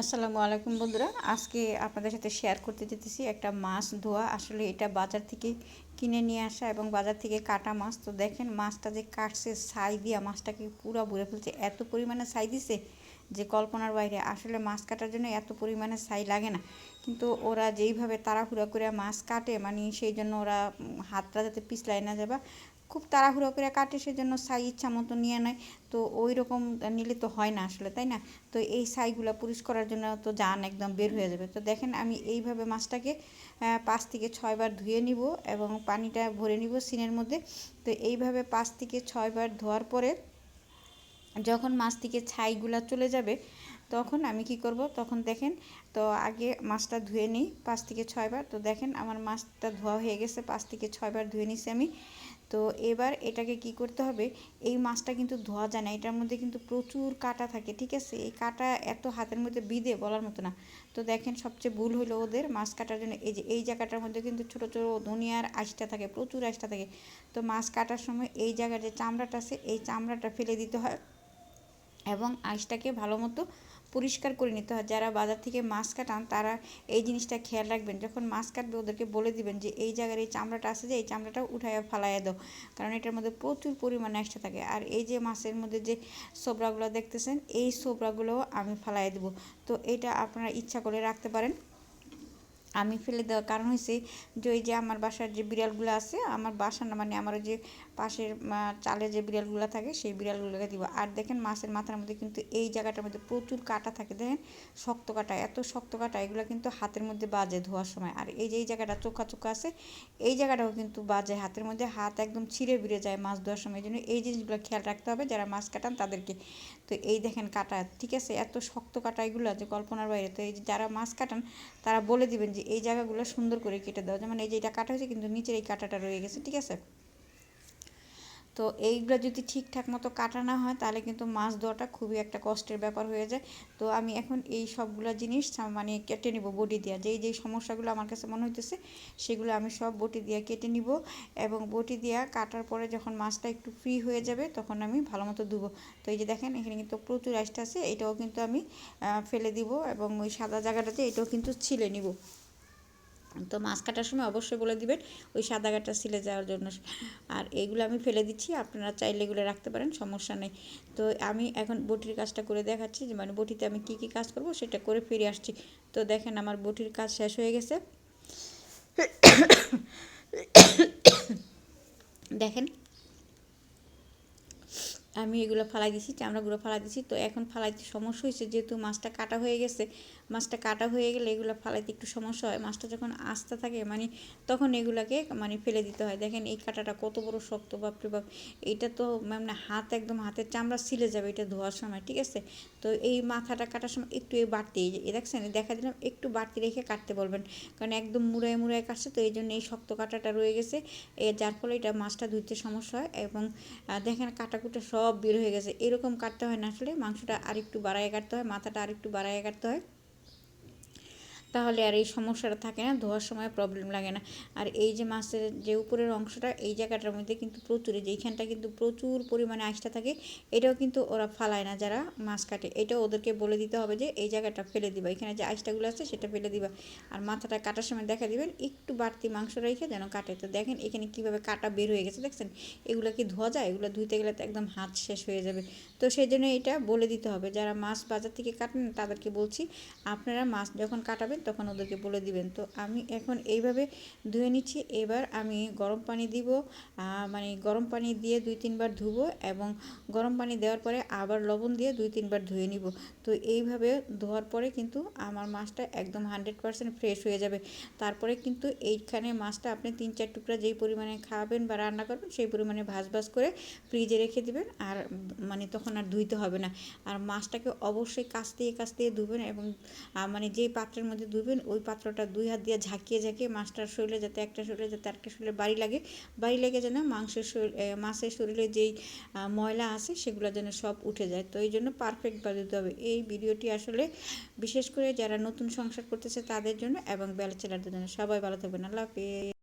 আসসালামু আলাইকুম বন্ধুরা। আজকে আপনাদের সাথে শেয়ার করতে যেতেছি একটা মাছ ধোয়া। আসলে এটা বাজার থেকে কিনে নিয়ে আসা এবং বাজার থেকে কাটা মাছ। তো দেখেন মাছটা যে কাটছে, ছাই দিয়া মাছটাকে পুরো ভরে ফেলছে। এত পরিমাণে ছাই দিছে যে কল্পনার বাইরে। আসলে মাছ কাটার জন্য এত পরিমাণে ছাই লাগে না। কিন্তু ওরা যেইভাবে তাড়াহুড়া করে মাছ কাটে মানে সেই জন্য ওরা হাতটা যাতে পিছলায় না যাবা খুব তাড়াহুড়ো করে কাটে, সেজন্য ছাই ইচ্ছা মতো নিয়ে নেয়। তো ওই রকম নিলে তো হয় না আসলে, তাই না? তো এই ছাইগুলো পুরিশ করার জন্য তো জান একদম বের হয়ে যাবে। তো দেখেন আমি এইভাবে মাছটাকে পাঁচ থেকে ছয়বার ধুয়ে নিব এবং পানিটা ভরে নিব সিনের মধ্যে। তো এইভাবে পাঁচ থেকে ছয়বার ধোয়ার পরে যখন মাছ থেকে ছাইগুলা চলে যাবে, তখন আমি কি করব? তখন দেখেন, তো আগে মাছটা ধুয়ে নিই পাঁচ থেকে ছয়বার তো দেখেন আমার মাছটা ধোয়া হয়ে গেছে, পাঁচ থেকে ছয়বার ধুয়ে নিছি আমি। তো এবার এটাকে কি করতে হবে? এই মাছটা কিন্তু ধোয়া যায় না। এটার মধ্যে কিন্তু প্রচুর কাটা থাকে, ঠিক আছে? এই কাটা এত হাতের মধ্যে বিদে বলার মতো না। তো দেখেন সবচেয়ে ভুল হলো ওদের মাছ কাটার জন্য। এই যে, এই জায়গাটার মধ্যে কিন্তু ছোটো ছোটো ধনিয়ার আঁশটা থাকে, প্রচুর আঁশটা থাকে। তো মাছ কাটার সময় এই জায়গার যে চামড়াটা আছে, এই চামড়াটা ফেলে দিতে হয়। এবং আঁশটাকে ভালো মতো পরিষ্কার করে নিতে হয়। যারা বাজার থেকে মাছ কাটান, তারা এই জিনিসটা খেয়াল রাখবেন। যখন মাছ কাটবে, ওদেরকে বলে দিবেন যে, এই জায়গার এই চামড়াটা আছে যে, এই চামড়াটা উঠাইয়া ফালাইয়া দাও। কারণ এটার মধ্যে প্রচুর পরিমাণে আঁশটা থাকে। আর এই যে মাছের মধ্যে যে সোবরাগুলো দেখতেছেন, এই সোবরাগুলোও আমি ফালাইয়া দেবো। তো এটা আপনারা ইচ্ছা করে রাখতে পারেন। আমি ফেলে দেওয়ার কারণ হয়েছে যে ওই যে আমার বাসার যে বিড়ালগুলো আছে, আমার বাসা না মানে আমার যে পাশের চালে যে বিড়ালগুলো থাকে, সেই বিড়ালগুলোকে দিব। আর দেখেন মাছের মাথার মধ্যে কিন্তু এই জায়গাটার মধ্যে প্রচুর কাটা থাকে, দেখেন শক্ত কাটা, এত শক্ত কাটা, এগুলো কিন্তু হাতের মধ্যে বাজে ধোয়ার সময়। আর এই যে, এই জায়গাটা চোখা চোখা আছে, এই জায়গাটাও কিন্তু বাজে হাতের মধ্যে, হাত একদম ছিঁড়ে বিড়ে যায় মাছ ধোয়ার সময়। এই জন্য এই জিনিসগুলো খেয়াল রাখতে হবে, যারা মাছ কাটান তাদেরকে। তো এই দেখেন কাটা, ঠিক আছে, এত শক্ত কাটা এগুলো যে কল্পনার বাইরে। তো এই যে যারা মাছ কাটান, তারা বলে দিবেন যে এই জায়গাগুলো সুন্দর করে কেটে দেওয়া যেমন এই যে এটা কাটা হয়েছে, কিন্তু নিচের এই কাটাটা রয়ে গেছে, ঠিক আছে? তো এইগুলো যদি ঠিকঠাক মতো কাটা না হয়, তাহলে কিন্তু মাছ ধোয়াটা খুবই একটা কষ্টের ব্যাপার হয়ে যায়। তো আমি এখন এই সবগুলো জিনিস মানে কেটে নিব বটি দিয়া। যেই যেই সমস্যাগুলো আমার কাছে মনে হইতেছে, সেগুলো আমি সব বটি দিয়ে কেটে নিব এবং বটি দিয়া কাটার পরে যখন মাছটা একটু ফ্রি হয়ে যাবে, তখন আমি ভালো মতো ধুবো। তো এই যে দেখেন, এখানে কিন্তু প্রচুর আইসটা আছে, এটাও কিন্তু আমি ফেলে দিব এবং ওই সাদা জায়গাটাতে এটাও কিন্তু ছিলে নিব। তো মাছ কাটার সময় অবশ্যই বলে দিবেন, ওই সাদা গাটা সিলে যাওয়ার জন্য। আর এইগুলো আমি ফেলে দিচ্ছি, আপনারা চাইলে এগুলো রাখতে পারেন, সমস্যা নেই। তো আমি এখন বটির কাজটা করে দেখাচ্ছি, যে মানে বটিতে আমি কি কি কাজ করব সেটা করে ফিরে আসছি। তো দেখেন আমার বটির কাজ শেষ হয়ে গেছে। দেখেন আমি এগুলো ফালাই দিছি, চামড়াগুলো ফালাই দিছি। তো এখন ফালাইতে সমস্যা হয়েছে, যেহেতু মাছটা কাটা হয়ে গেছে, মাছটা কাটা হয়ে গেলে এগুলো ফালাইতে একটু সমস্যা হয়। মাছটা যখন আস্তে থাকে মানে তখন এগুলাকে মানে ফেলে দিতে হয়। দেখেন এই কাটাটা কত বড় শক্ত, বাপরে বাপ। এইটা তো মানে হাত একদম হাতের চামড়া ছিলে যাবে এটা ধোয়ার সময়, ঠিক আছে? তো এই মাথাটা কাটার সময় একটু এই বাড়তি দেখছেন? দেখা দিলাম, একটু বাড়তি রেখে কাটতে বলবেন। কারণ একদম মুড়ায় মুড়ায় কাটছে, তো এই জন্য এই শক্ত কাটাটা রয়ে গেছে। যার ফলে এটা মাছটা ধুইতে সমস্যা হয় এবং দেখেন কাটাকুটা সব বের হয়ে গেছে। এরকম কাটতে হয় না আসলে। মাংসটা আরেকটু বাড়ায় কাটতে হয়, মাথাটা আরেকটু বাড়ায় কাটতে হয়। তাহলে আর এই সমস্যাটা থাকে না, ধোয়ার সময় প্রবলেম লাগে না। আর এই যে মাছের যে উপরের অংশটা, এই জায়গাটার মধ্যে কিন্তু প্রচুর যে এইখানটা কিন্তু প্রচুর পরিমাণে আঁশটা থাকে, এটাও কিন্তু ওরা ফালায় না যারা মাছ কাটে। এটাও ওদেরকে বলে দিতে হবে যে, এই জায়গাটা ফেলে দিবা, এখানে যে আঁশটাগুলো আছে সেটা ফেলে দিবা। আর মাথাটা কাটার সময় দেখা দিবেন, একটু বাড়তি মাংস রেখে যেন কাটে। তো দেখেন এখানে কীভাবে কাটা বের হয়ে গেছে, দেখছেন? এগুলো কি ধোয়া যায়? এগুলো ধুইতে গেলে তো একদম হাত শেষ হয়ে যাবে। তো সেই জন্য এটা বলে দিতে হবে। যারা মাছ বাজার থেকে কাটেন, তাদেরকে বলছি, আপনারা মাছ যখন কাটাবেন তখন ওদেরকে বলে দিবেন। তো আমি এখন এইভাবে ধুয়ে নিচ্ছি। এবার আমি গরম পানি দিব মানে গরম পানি দিয়ে দুই তিনবার ধুবো এবং গরম পানি দেওয়ার পরে আবার লবণ দিয়ে দুই তিনবার ধুয়ে নিব। তো এইভাবে ধোয়ার পরে কিন্তু আমার মাছটা একদম হান্ড্রেড পারসেন্ট ফ্রেশ হয়ে যাবে। তারপরে কিন্তু এইখানে মাছটা আপনি তিন চার টুকরা যেই পরিমাণে খাবেন বা রান্না করবেন, সেই পরিমাণে ভাজ ভাজ করে ফ্রিজে রেখে দিবেন আর মানে তখন আর ধুইতে হবে না। আর মাছটাকে অবশ্যই কাছ দিয়ে ধুবেন এবং মানে যেই পাত্রের মধ্যে ধুবেন ওই পাত্রটা দুই হাত দিয়ে ঝাঁকিয়ে ঝাঁকিয়ে মাছটার শরীরে যাতে একটা শরীরে যাতে একটা শরীরে বাড়ি লাগে, বাড়ি লেগে যেন মাংসের শরীর মাছের শরীরে যেই ময়লা আছে সেগুলো যেন সব উঠে যায়। তো এই জন্য পারফেক্টভাবে দিতে হবে। এই ভিডিওটি আসলে বিশেষ করে যারা নতুন সংসার করতেছে তাদের জন্য এবং ব্যাচেলারদের জন্য। সবাই ভালো থাকবেন। আল্লাহ হাফিজ।